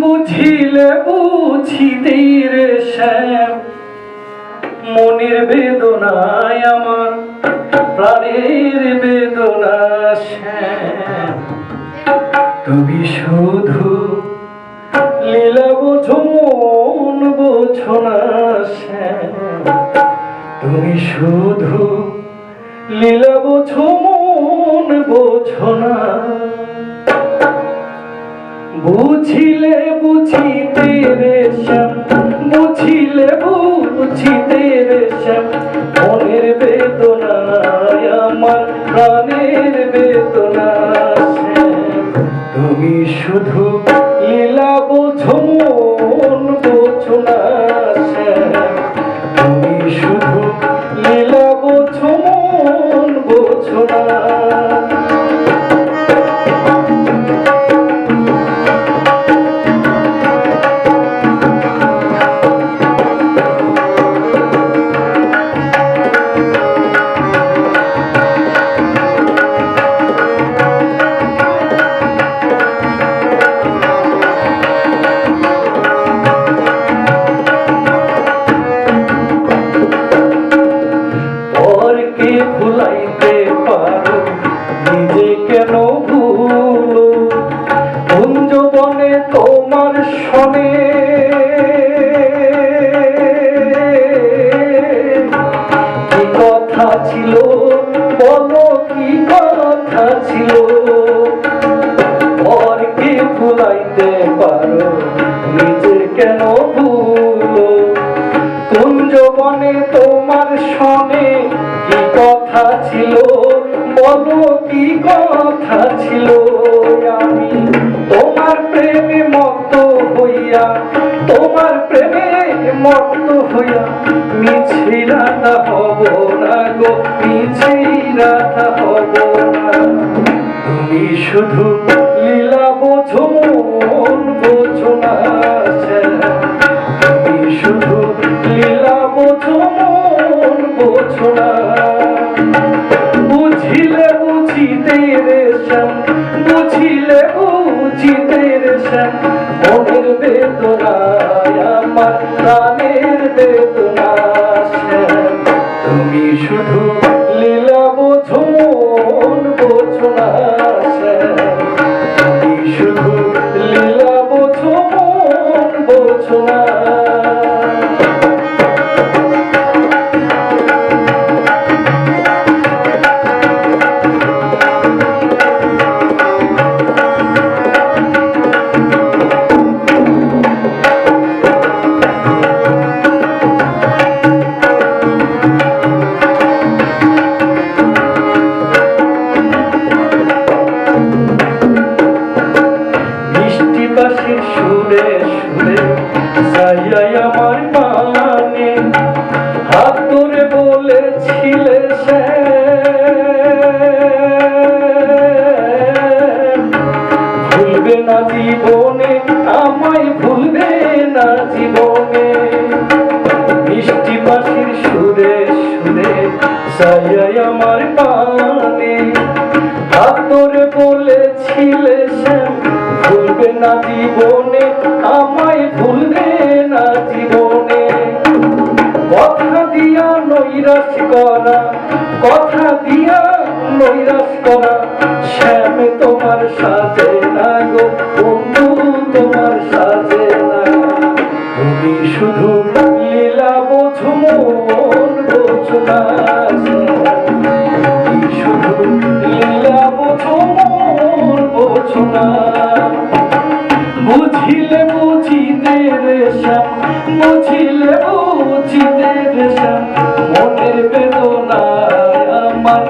বুঝিলে বুঝিতে শ্যাম মনের বেদনায় আমার, প্রাণের বেদনা শ্যাম তুমি শুধু লীলা বোঝো, মন বোঝো শ্যাম তুমি শুধু লীলা বোঝো মন বোঝো না। বুঝিলে বুঝিতে রে শ্যাম কথা ছিল, বলো কি কথা ছিল? পরকে ভুলাইতে পারো নিজে কেন ভুলো? কুঞ্জবনে তোমার সনে কি কথা ছিল? বলো কি কথা ছিল? আমি তোমার প্রেমে মত হইয়া তোমার মত হইয়া মিছি রাধা হব না গো মিছি রাধা হব না। তুমি শুধু লীলা বোঝো, মন বোঝো না তুমি শুধু লীলা বোঝো, মন বোঝো না। বুঝিলে বুঝিতে রে শ্যাম বুঝিলে বুঝিতে রে শ্যাম মনের বেদনায় আমার প্রাণের না। সাইয়াই আমার মানে হাত ধরে বলেছিলে সে। ভুলবে না জীবনে, আমায় ভুলবে না জীবনে। মিষ্টি বাসির সুরে সুরে সাইয়াই আমার মানে হাত ধরে বলেছিলে ভুলবে না জীবনে, আমায় ভুলবে না জীবনে। কথা দিয়া করা, কথা দিয়া করা, শ্যাম তোমার সাজে না গো, বন্ধু তোমার সাজে না। তুমি শুধু লীলা বোঝো মন, বোঝো না শুধু লীলা বোঝো মন, বোঝো না বুঝিলে বুঝিতে রে শ্যাম বুঝিলে বুঝিতে রে শ্যাম মনের বেদনা আমার